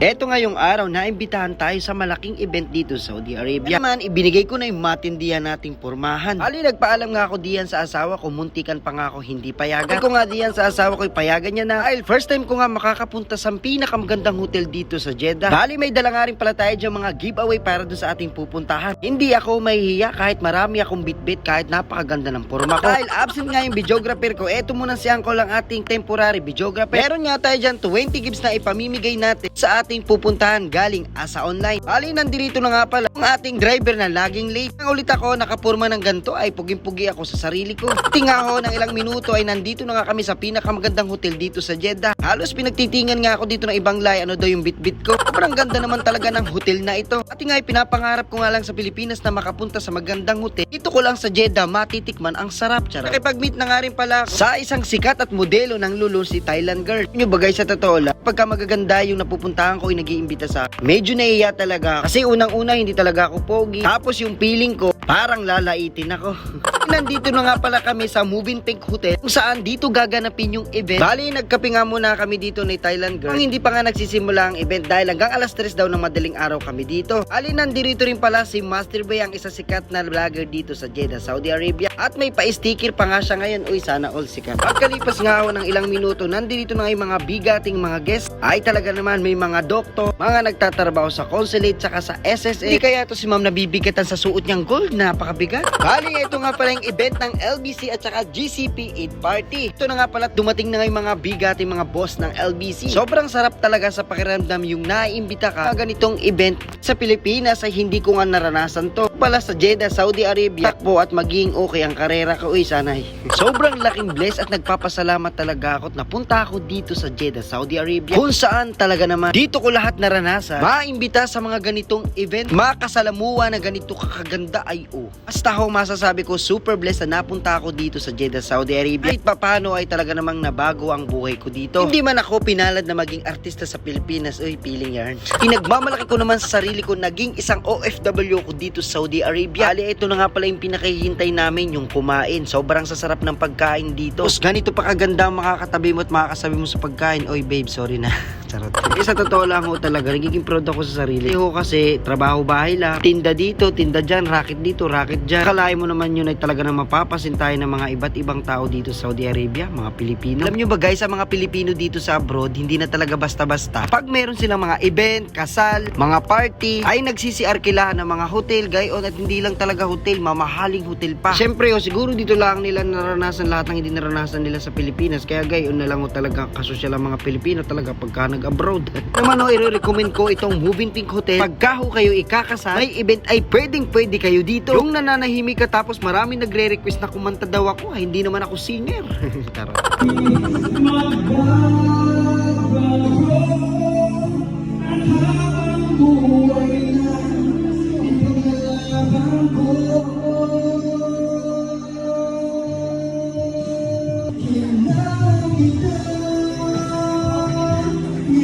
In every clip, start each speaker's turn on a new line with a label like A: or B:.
A: Eto ngayong araw na imbitahan tayo sa malaking event dito sa Saudi Arabia. Naman, ibinigay ko na yung matindihan nating pormahan. Ali, nagpaalam nga ako diyan sa asawa ko, muntikan pa nga ako hindi payagan. Ay ko nga diyan sa asawa ko, payagan niya na. Ay, first time ko nga makakapunta sa pinakamagandang hotel dito sa Jeddah. Bali, may dala nga rin pala tayo dyan mga giveaway para doon sa ating pupuntahan. Hindi ako mahihiya kahit marami akong bitbit kahit napakaganda ng porma ko. Dahil absent nga yung videographer ko, eto muna si Uncle lang ating temporary videographer. Meron nga tayo dyan 20 gives na ipamimigay natin sa ating pupuntahan galing asa online. Bali, nandito na nga pala ang ating driver na laging late. Nang ulit ako nakapurma ng ganto ay puging-pugi ako sa sarili ko. Tinga ako ng ilang minuto ay nandito na nga kami sa pinakamagandang hotel dito sa Jeddah. Halos pinagtitingan nga ako dito ng ibang lay ano daw yung bitbit ko. Sobrang ganda naman talaga ng hotel na ito. At nga pinapangarap ko nga lang sa Pilipinas na makapunta sa magandang hotel. Dito ko lang sa Jeddah matitikman ang sarap. Charot. Nakipag-meet na nga rin pala ako sa isang sikat at modelo ng lulun si Thailand girl. Nyo bagay sa totoo lang, pagka magaganda yung napupuntahan ko ay nag-iimbita sa akin. Medyo naiya talaga kasi unang-una hindi talaga ako pogi. Tapos yung feeling ko parang lalaitin ako. Nandito na nga pala kami sa Moving Pink Hotel kung saan dito gaganapin yung event. Bali, nagkape nga muna kami dito ni Thailand girl. Kung hindi pa nga nagsisimula ang event dahil hanggang alas 3 daw ng madaling araw kami dito. Ali, nandito rin pala si Master Bay ang isa sikat na vlogger dito sa Jeddah, Saudi Arabia. At may pa-sticker pa nga siya ngayon. Uy, sana all sikat. Pagkalipas nga ako ng ilang minuto, nandito na nga yung mga bigating mga guests. Ay talaga naman may mga doktor, mga nagtatrabaho sa consulate saka sa SSA. Hindi kaya to si ma'am nabibigatan sa suot niyang gold, napakabigat. Bali, ito nga pala yung event ng LBC at saka GCP 8 Party. Ito na nga pala dumating na nga yung mga bigating mga boss ng LBC. Sobrang sarap talaga sa pakiramdam yung naiimbita ka sa ganitong event sa Pilipinas ay hindi ko nga naranasan to. Pala sa Jeddah, Saudi Arabia, takbo at maging okay ang karera ko. Uy, sanay. Sobrang laking bless at nagpapasalamat talaga ako at napunta ako dito sa Jeddah, Saudi Arabia. Kung saan talaga naman dito ko lahat naranasan. Maimbita sa mga ganitong event, makasalamuha na ganito kakaganda ay o. Basta ako masasabi ko super blessed na napunta ako dito sa Jeddah, Saudi Arabia. Kahit papano ay talaga namang nabago ang buhay ko dito. Hindi man ako pinalad na maging artista sa Pilipinas. Uy, piling yarn. Pinagmamalaki ko naman sa sarili ko naging isang OFW ko dito sa Saudi Arabia. Ali, ito na nga pala yung pinakahihintay namin, yung kumain. Sobrang sasarap ng pagkain dito. Tapos ganito pa kaganda makakatabi mo at makakasabi mo sa pagkain. Oy, babe, sorry na. Charot. Eh, sa totoo lang ho talaga, nagiging proud ako sa sarili. Ho kasi, trabaho bahay lang. Tinda dito, tinda dyan, racket dito, racket dyan. Kalahin mo naman yun ay talaga na mapapasin tayo ng mga iba't ibang tao dito sa Saudi Arabia, mga Pilipino. Alam nyo ba guys, sa mga Pilipino dito sa abroad, hindi na talaga basta-basta. Pag meron silang mga event, kasal, mga party, ay nagsisiarkilahan ng mga hotel, gayon at hindi lang talaga hotel, mamahaling hotel pa. Siyempre, oh, siguro dito lang nila naranasan lahat ng hindi naranasan nila sa Pilipinas. Kaya gayon na lang oh, talaga kasosyal ang mga Pilipino talaga pagka nag-abroad. Naman oh, i-recommend ko itong Moving Pink Hotel. Pagka ho kayo ikakasal, may event ay pwedeng pwede kayo dito. Yung nananahimik ka tapos marami nagre-request na kumanta daw ako, ay hindi naman ako singer. Tara.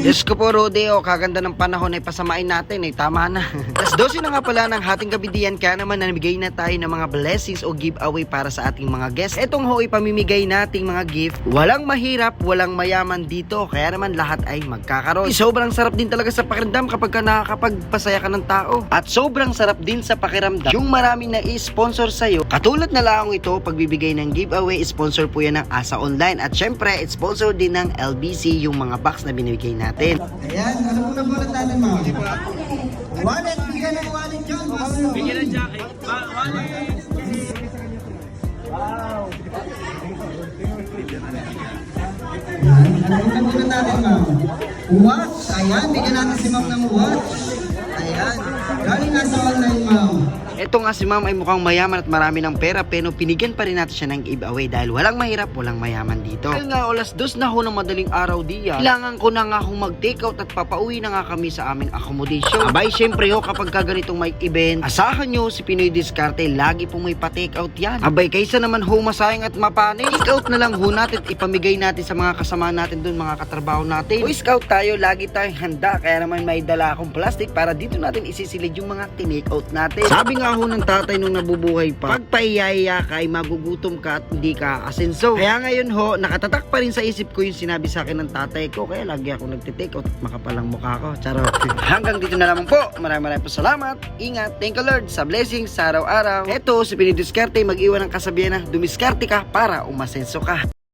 A: Diyos ko po, Rodeo, kaganda ng panahon ay pasamain natin, ay tama na. Tapos 12 na nga pala ng hating gabi diyan, kaya naman namigay na tayo ng mga blessings o giveaway para sa ating mga guests. Etong ho, ipamimigay nating mga gift. Walang mahirap, walang mayaman dito, kaya naman lahat ay magkakaroon. Sobrang sarap din talaga sa pakiramdam kapag ka nakakapagpasaya ka ng tao. At sobrang sarap din sa pakiramdam yung maraming na i-sponsor sa'yo. Katulad na lang ito, pagbibigay ng giveaway, sponsor po yan ng Asa Online. At syempre, sponsor din ng LBC yung mga box na binibigay natin.
B: Ayan, ano muna po natin ma'am? Wallet, bigyan ng wallet yun. Bigyan ng jacket. Wallet. Ano muna po natin ma'am? Watch, ayan, bigyan natin si ma'am ng watch.
A: Ito nga si ma'am ay mukhang mayaman at marami ng pera pero pinigyan pa rin natin siya ng giveaway dahil walang mahirap, walang mayaman dito. Dahil nga olas dos na ho ng madaling araw diya, kailangan ko na nga akong mag-takeout at papauwi na nga kami sa aming accommodation. Abay, syempre ho kapag ka ganitong may event, asahan nyo si Pinoy Discarte, lagi pong may pa-takeout yan. Abay, kaysa naman ho masayang at mapanig, takeout na lang ho natin at ipamigay natin sa mga kasama natin dun, mga katrabaho natin. Boy Scout tayo, lagi tayong handa, kaya naman may dala akong plastic para dito natin isisilid yung mga tinake out natin. Sabi nga ho ng tatay nung nabubuhay pa, pag paiyaya ka ay magugutom ka at hindi ka asenso. Kaya ngayon ho, nakatatak pa rin sa isip ko yung sinabi sa akin ng tatay ko, kaya lagi ako nagtitake out at makapalang mukha ko. Charot. Hanggang dito na lamang po. Maraming maraming po salamat. Ingat. Thank you Lord sa blessings sa araw-araw. Eto, si Pinidiskarte mag-iwan ng kasabihan na dumiskarte ka para umasenso ka.